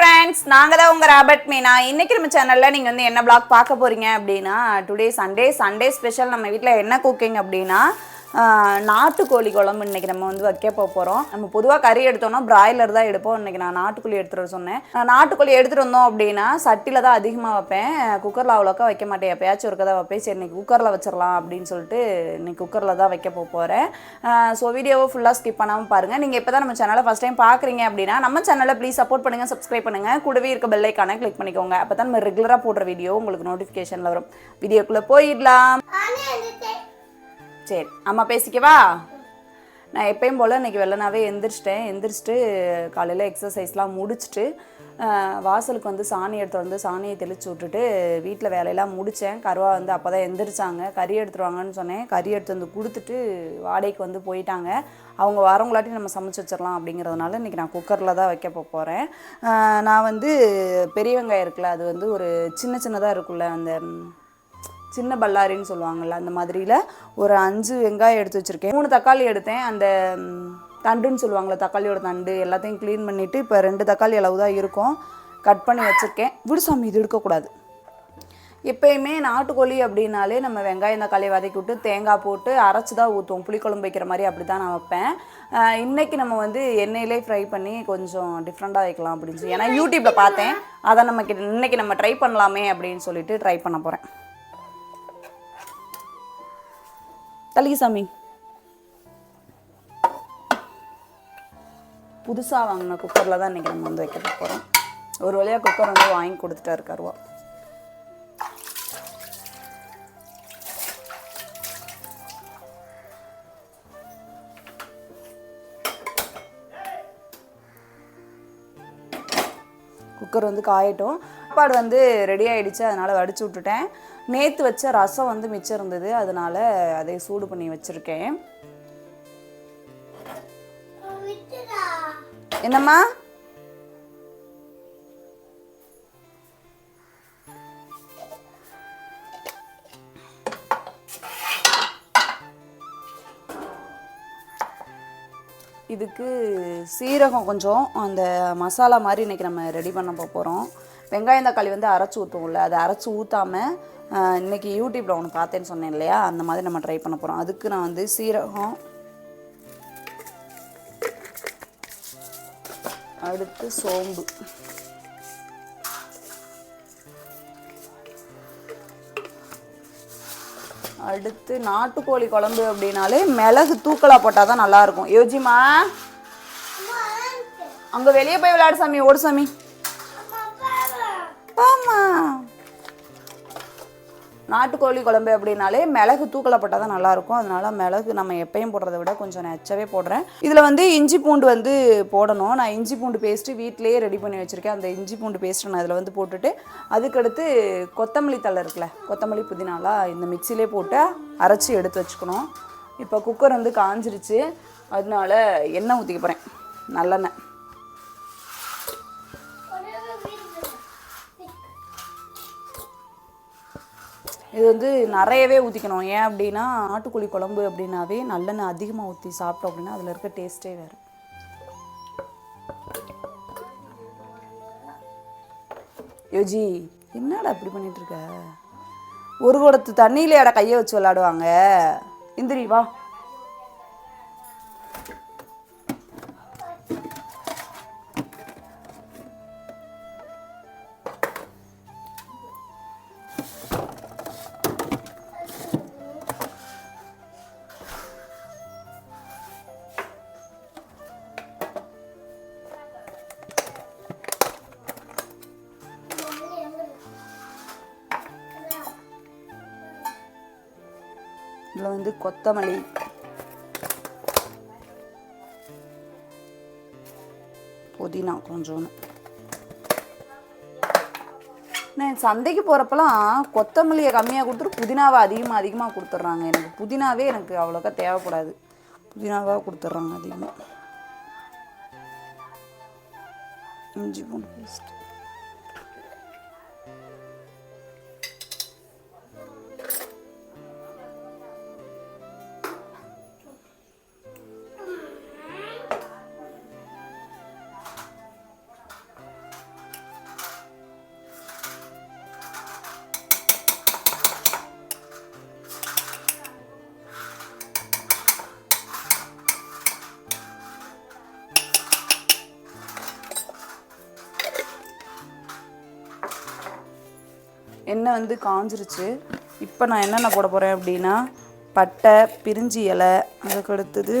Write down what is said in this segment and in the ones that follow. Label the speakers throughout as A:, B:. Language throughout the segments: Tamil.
A: ஃப்ரெண்ட்ஸ் நாங்கள் தான் உங்கள் ராபர்ட் மீனா இன்றைக்கி நம்ம சேனலில் நீங்கள் வந்து என்ன பிளாக் பார்க்க போகிறீங்க அப்படின்னா டுடே சண்டே சண்டே ஸ்பெஷல் நம்ம வீட்டில் என்ன குக்கிங் அப்படின்னா நாட்டுக்கோழி குழம்பு இன்றைக்கி நம்ம வந்து வைக்க போகிறோம் நம்ம பொதுவாக கறி எடுத்தோம்னா பிராய்லர் தான் எடுப்போம். இன்றைக்கி நான் நாட்டுக்கோழி எடுத்துகிட்டு வர சொன்னேன். நாட்டுக்கோழி எடுத்துகிட்டு வந்தோம் அப்படின்னா சட்டியில் தான் அதிகமாக வைப்பேன். குக்கரில் அவ்வளோக்கா வைக்க மாட்டேன். எப்பயாச்சும் இருக்க தான் வைப்பேன். சரி இன்னைக்கு குக்கரில் வச்சிடலாம் அப்படின்னு சொல்லிட்டு இன்னைக்கு குக்கரில் தான் வைக்க போகிறேன் ஸோ வீடியோவை ஃபுல்லாக ஸ்கிப் பண்ணாமல் பாருங்கள் நீங்கள் இப்போ தான் நம்ம சேனலை ஃபஸ்ட் டைம் பார்க்குறீங்க அப்படின்னா நம்ம சேனலை ப்ளீஸ் சப்போர்ட் பண்ணுங்கள் சப்ஸ்கிரைப் பண்ணுங்கள் கூடவே இருக்க பெல்லைக்கான கிளிக் பண்ணிக்கோங்க. அப்போ தான் நம்ம ரெகுலராக போடுற வீடியோ உங்களுக்கு நோட்டிஃபிகேஷனில் வரும். வீடியோக்குள்ளே போயிடலாம். சரி அம்மா பேசிக்கவா? நான் எப்பயும் போல் இன்றைக்கி வெள்ளனாவே எந்திரிச்சிட்டேன். எந்திரிச்சிட்டு காலையில் எக்ஸசைஸ்லாம் முடிச்சுட்டு வாசலுக்கு வந்து சாணி எடுத்து வந்து சாணியை தெளித்து விட்டுட்டு வீட்டில் வேலையெல்லாம் முடித்தேன் கருவா வந்து அப்போ தான் எந்திரிச்சாங்க. கறி எடுத்துருவாங்கன்னு சொன்னேன். கறி எடுத்து வந்து கொடுத்துட்டு வாடகைக்கு வந்து போயிட்டாங்க. அவங்க வரவங்களாட்டி நம்ம சமைச்சு வச்சிடலாம் அப்படிங்கிறதுனால இன்றைக்கி நான் குக்கரில் தான் வைக்க போகிறேன் நான் வந்து பெரிய வெங்காயம் இருக்குல்ல அது வந்து ஒரு சின்ன சின்னதாக இருக்குல்ல அந்த சின்ன பல்லாரின்னு சொல்லுவாங்கள்ல அந்த மாதிரியில் ஒரு அஞ்சு வெங்காயம் எடுத்து வச்சுருக்கேன். மூணு தக்காளி எடுத்தேன். அந்த தண்டுன்னு சொல்லுவாங்களே தக்காளியோட தண்டு எல்லாத்தையும் க்ளீன் பண்ணிவிட்டு இப்போ ரெண்டு தக்காளி அளவு தான் இருக்கும். கட் பண்ணி வச்சுருக்கேன். விடுசாமி இது எடுக்கக்கூடாது எப்பயுமே நாட்டுக்கோழி அப்படின்னாலே நம்ம வெங்காயம் தக்காளி வதக்கி விட்டு தேங்காய் போட்டு அரைச்சி தான் ஊற்றுவோம் புளிக்குழம்பு வைக்கிற மாதிரி அப்படி தான் நான் வைப்பேன். இன்றைக்கி நம்ம வந்து எண்ணெயிலே ஃப்ரை பண்ணி கொஞ்சம் டிஃப்ரெண்ட்டாக வைக்கலாம் அப்படின்னு சொல்லி. ஏன்னா யூடியூப்பில் பார்த்தேன். அதை நம்ம கிட்ட இன்னைக்கு நம்ம ட்ரை பண்ணலாமே அப்படின்னு சொல்லிட்டு ட்ரை பண்ண போகிறேன் தலிகை சாமி. புதுசாக வாங்கின குக்கரில் தான் இன்றைக்கி நம்ம வந்து வைக்க போகிறோம் ஒரு வழியாக குக்கர் வந்து வாங்கி கொடுத்துட்டா இருக்காருவா குக்கர் வந்து காயட்டும். சாப்பாடு வந்து ரெடி ஆயிடுச்சு அதனால் வடிச்சு விட்டுட்டேன். நேற்று வச்ச ரசம் வந்து மிச்சம் இருந்தது அதனால அதை சூடு பண்ணி வச்சுருக்கேன். என்னம்மா? இதுக்கு சீரகம் கொஞ்சம் அந்த மசாலா மாதிரி இன்றைக்கி நம்ம ரெடி பண்ண போகிறோம் வெங்காயம் தக்காளி வந்து அரைச்சி ஊற்றுவோம்ல அதை அரைச்சி ஊற்றாமல் இன்றைக்கி யூடியூப்பில் ஒன்று பார்த்தேன்னு சொன்னேன் இல்லையா? அந்த மாதிரி நம்ம ட்ரை பண்ண போகிறோம் அதுக்கு நான் வந்து சீரகம் அடுத்து சோம்பு. அடுத்து நாட்டுக்கோழி குழம்பு அப்படின்னாலே மிளகு தூக்கலாக போட்டால் தான் நல்லாயிருக்கும். யோஜிமா? அங்கே வெளியே போய் விளையாடு சாமி ஓடு சாமி. நாட்டுக்கோழி குழம்பு அப்படின்னாலே மிளகு தூக்கல போட்டால் தான் நல்லாயிருக்கும். அதனால் மிளகு நம்ம எப்பயும் போடுறத விட கொஞ்சம் நெச்சவே போடுறேன். இதில் வந்து இஞ்சி பூண்டு வந்து போடணும். நான் இஞ்சி பூண்டு பேஸ்ட்டு வீட்டிலேயே ரெடி பண்ணி வச்சுருக்கேன். அந்த இஞ்சி பூண்டு பேஸ்ட்டு நான் இதில் வந்து போட்டுட்டு அதுக்கடுத்து கொத்தமல்லி தழை இருக்குல்ல கொத்தமல்லி புதினாலாம் இந்த மிக்சிலே போட்டு அரைச்சி எடுத்து வச்சுக்கணும். இப்போ குக்கர் வந்து காஞ்சிருச்சு. அதனால எண்ணெய் ஊற்றிக்க போகிறேன் நல்லெண்ணெய். இது வந்து நிறையவே ஊற்றிக்கணும் ஏன் அப்படின்னா நாட்டுக்கோழி குழம்பு அப்படின்னாவே நல்லெண்ணெய் அதிகமாக ஊற்றி சாப்பிட்டோம் அப்படின்னா அதில் இருக்க டேஸ்ட்டே வேறு. யோஜி என்னடா இப்படி பண்ணிட்டு இருக்க? ஒரு குடத்து தண்ணியிலேடா கையை வச்சு விளாடுவாங்க இந்திரி வா. இதில் வந்து கொத்தமல்லி. புதினா கொஞ்சோன்னு. நான் சந்தைக்கு போகிறப்பெல்லாம் கொத்தமல்லியை கம்மியாக கொடுத்துட்டு புதினாவை அதிகமாக அதிகமாக கொடுத்துட்றாங்க. எனக்கு புதினாவே எனக்கு அவ்வளோக்கா தேவைப்படாது. புதினாவாக கொடுத்துட்றாங்க அதிகமாக இஞ்சி பூண்டு பேஸ்ட்டு எண்ணெய் வந்து காஞ்சிருச்சு. இப்போ நான் என்னென்ன போட போகிறேன் அப்படின்னா பட்டை பிரிஞ்சி இலை அதுக்கு அடுத்தது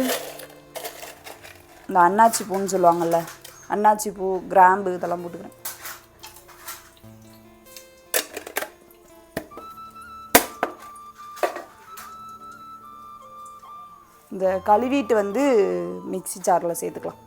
A: இந்த அன்னாச்சி பூன்னு சொல்லுவாங்கள்ல அன்னாச்சி பூ கிராம்பு இதெல்லாம் போட்டுக்கிறேன். இந்த கழுவிட்டு வந்து மிக்ஸி ஜாரில் சேர்த்துக்கலாம்.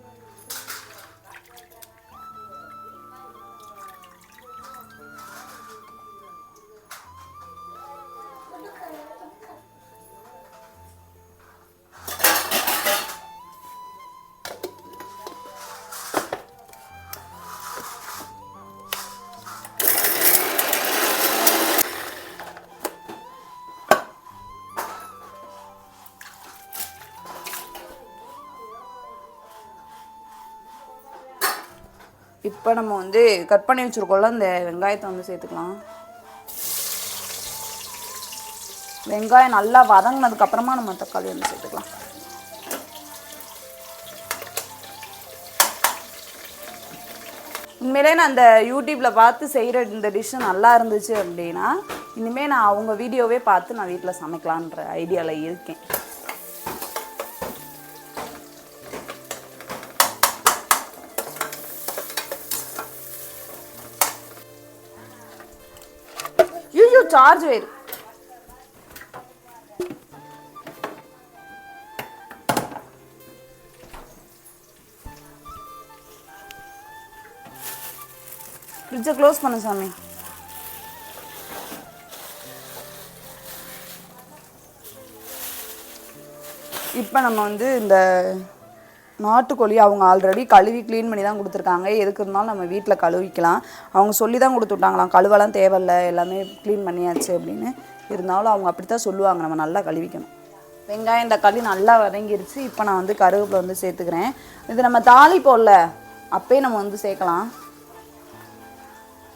A: இப்போ நம்ம வந்து கட் பண்ணி வச்சுருக்கோம்ல அந்த வெங்காயத்தை வந்து சேர்த்துக்கலாம். வெங்காயம் நல்லா வதங்கினதுக்கப்புறமா நம்ம தக்காளி வந்து சேர்த்துக்கலாம். உண்மையிலே நான் அந்த யூடியூப்பில் பார்த்து செய்கிற இந்த டிஷ்ஷு நல்லா இருந்துச்சு அப்படின்னா இனிமேல் நான் அவங்க வீடியோவே பார்த்து நான் வீட்டில் சமைக்கலான்ற ஐடியாவில் இருக்கேன். சார்ஜ் வேறு. ஃப்ரிட்ஜை க்ளோஸ் பண்ணு சாமி. இப்போ நம்ம வந்து இந்த நாட்டுக்கோழி அவங்க ஆல்ரெடி கழுவி க்ளீன் பண்ணி தான் கொடுத்துருக்காங்க. எதுக்கு இருந்தாலும் நம்ம வீட்டில் கழுவிக்கலாம். அவங்க சொல்லி தான் கொடுத்து விட்டாங்களாம் கழுவெல்லாம் தேவையில்ல எல்லாமே க்ளீன் பண்ணியாச்சு அப்படின்னு. இருந்தாலும் அவங்க அப்படி தான் சொல்லுவாங்க நம்ம நல்லா கழுவிக்கணும். வெங்காயம் தக்காளி நல்லா வதங்கிருச்சு. இப்போ நான் வந்து கருவேப்பிலை வந்து சேர்த்துக்கிறேன். இது நம்ம தாளிப்போம்ல அப்பயே நம்ம வந்து சேர்க்கலாம்.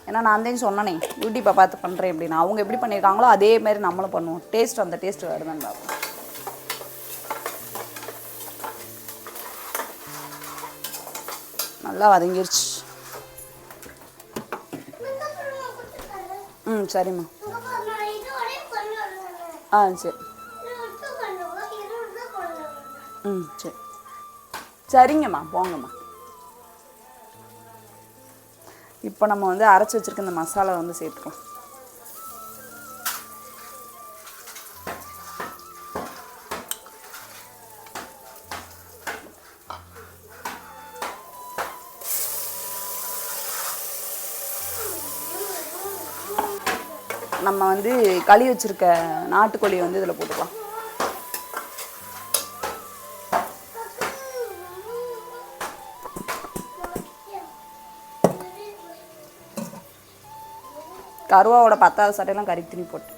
A: ஏன்னா நான் தான் சொன்னனே யூடியூப்பை பார்த்து பண்ணுறேன் அப்படின்னு. அவங்க எப்படி பண்ணியிருக்காங்களோ அதே மாதிரி நம்மளும் பண்ணுவோம். டேஸ்ட் அந்த டேஸ்ட் வருதுன்னு பார்ப்போம் நல்லா வதங்கிருச்சு. ம் சரிம்மா. ஆ சரி. ம் சரி. சரிங்கம்மா போங்கம்மா. இப்போ நம்ம வந்து அரைச்சி வச்சிருக்க இந்த மசாலா வந்து சேர்த்துக்கலாம். நம்ம வந்து களி வச்சுருக்க நாட்டுக்கோழியை வந்து இதில் போட்டுக்கலாம். கருவாவோட பத்தாவது சட்டையெல்லாம் கறி துணி போட்டு.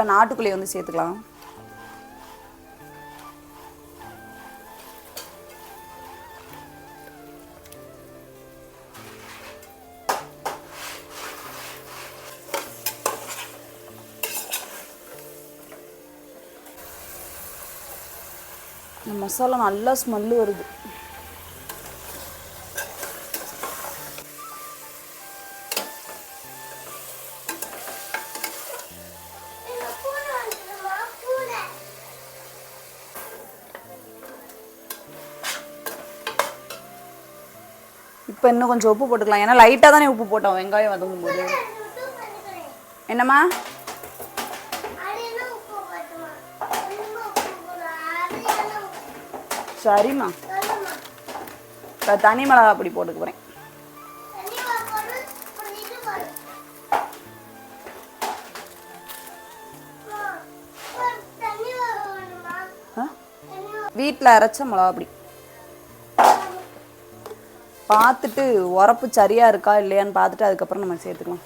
A: இப்போ நாட்டுக்கோழி வந்து சேர்த்துக்கலாம். இந்த மசாலா நல்லா ஸ்மெல்லு வருது. இப்போ இன்னும் கொஞ்சம் உப்பு போட்டுக்கலாம். ஏன்னா லைட்டாக தானே உப்பு போட்டோம். வெங்காயம் வதங்கும் போது. என்னம்மா? சரிம்மா. இப்போ தனி மிளகா பொடி போட்டுக்க போகிறேன் வீட்டில் அரைச்ச மிளகா பொடி. பார்த்துட்டு உரப்பு சரியாக இருக்கா இல்லையான்னு பார்த்துட்டு அதுக்கப்புறம் நம்ம சேர்த்துக்கலாம்.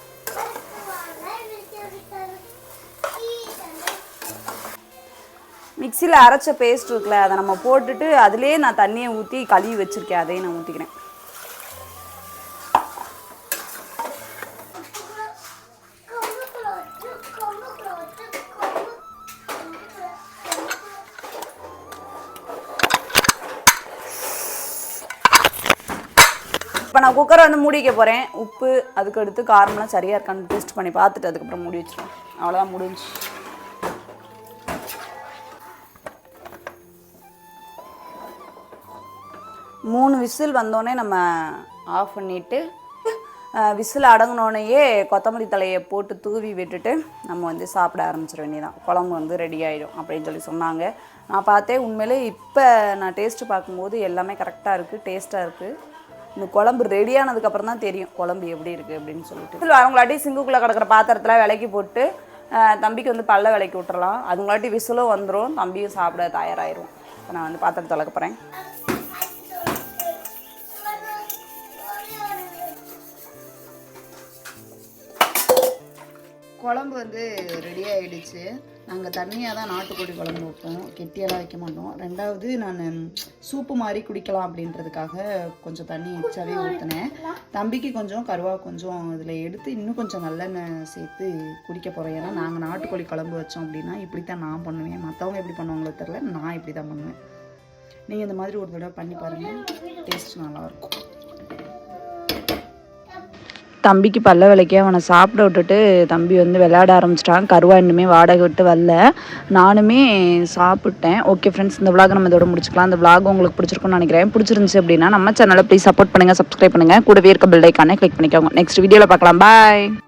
A: மிக்சியில் அரைச்ச பேஸ்ட் இருக்குல்ல அதை நம்ம போட்டுட்டு அதுலேயே நான் தண்ணியை ஊற்றி கழுவி வச்சுருக்கேன் அதையும் நான் ஊற்றிக்கிறேன் நான் குக்கரை வந்து மூடி வைக்க போகிறேன் உப்பு அதுக்கு அடுத்து காரம்லாம் சரியாக இருக்கான்னு டேஸ்ட் பண்ணி பார்த்துட்டு அதுக்கப்புறம் மூடி வச்சிருவேன். அவ்வளோதான் முடிஞ்சு மூணு விசில் வந்தோடனே நம்ம ஆஃப் பண்ணிவிட்டு விசில் அடங்கினோடனேயே கொத்தமல்லி தலையை போட்டு தூவி விட்டுட்டு நம்ம வந்து சாப்பிட ஆரம்பிச்சிட வேண்டியதான் குழம்பு வந்து ரெடி ஆகிடும் அப்படின்னு சொல்லி சொன்னாங்க. நான் பார்த்தேன் உண்மையிலே இப்போ நான் டேஸ்ட்டு பார்க்கும்போது எல்லாமே கரெக்டாக இருக்குது டேஸ்ட்டாக இருக்குது இந்த குழம்பு ரெடியானதுக்கப்புறம் தான் தெரியும். குழம்பு எப்படி இருக்குது அப்படின்னு சொல்லிட்டு. இதில் அவங்களாட்டி சிங்குக்குள்ளே கிடக்கிற பாத்திரத்தில் விலைக்கு போட்டு தம்பிக்கு வந்து பல்ல விலைக்கு விட்டுறலாம். அதுங்களாட்டி விசிலும் வந்துடும் தம்பியும் சாப்பிட தயாராகிடும் இப்போ நான் வந்து பாத்திரம் தொலைக்க போகிறேன் குழம்பு வந்து ரெடி ஆகிடுச்சு நாங்கள் தண்ணியாக தான் நாட்டுக்கோழி குழம்பு வைப்போம். கெட்டியெல்லாம் வைக்க மாட்டோம். ரெண்டாவது நான் சூப்பு மாதிரி குடிக்கலாம் அப்படின்றதுக்காக கொஞ்சம் தண்ணி எச்சாவே ஊற்றினேன் தம்பிக்கு கொஞ்சம் கருவா கொஞ்சம் இதில் எடுத்து இன்னும் கொஞ்சம் நல்லெண்ணெய் சேர்த்து குடிக்க போகிறோம் ஏன்னா நாங்கள் நாட்டுக்கோழி குழம்பு வச்சோம் அப்படின்னா இப்படி தான் நான் பண்ணுவேன். மற்றவங்க எப்படி பண்ணுவாங்களோ தெரில நான் இப்படி தான் பண்ணுவேன். நீங்கள் இந்த மாதிரி ஒரு தடவை பண்ணி பாருங்கள் டேஸ்ட் நல்லாயிருக்கும் தம்பிக்கு பல்ல விளக்கி அவனை சாப்பிட விட்டுட்டு தம்பி வந்து விளையாட ஆரம்பிச்சிட்டான். கருவா இன்னுமே வாடகை விட்டு வரல. நானுமே சாப்பிட்டேன். ஓகே ஃப்ரெண்ட்ஸ் இந்த விளாக் நம்ம இதோட முடிச்சுக்கலாம். இந்த விளாக் உங்களுக்கு பிடிச்சிருக்கும்னு நினைக்கிறேன். பிடிச்சிருந்துச்சு அப்படின்னா நம்ம சேனலை ப்ளீஸ் சப்போர்ட் பண்ணுங்கள் சப்ஸ்கிரைப் பண்ணுங்கள் கூடவே இருக்க பெல் கிளிக் பண்ணிக்கோங்க. நெக்ஸ்ட் வீடியோவில் பார்க்கலாம். பாய்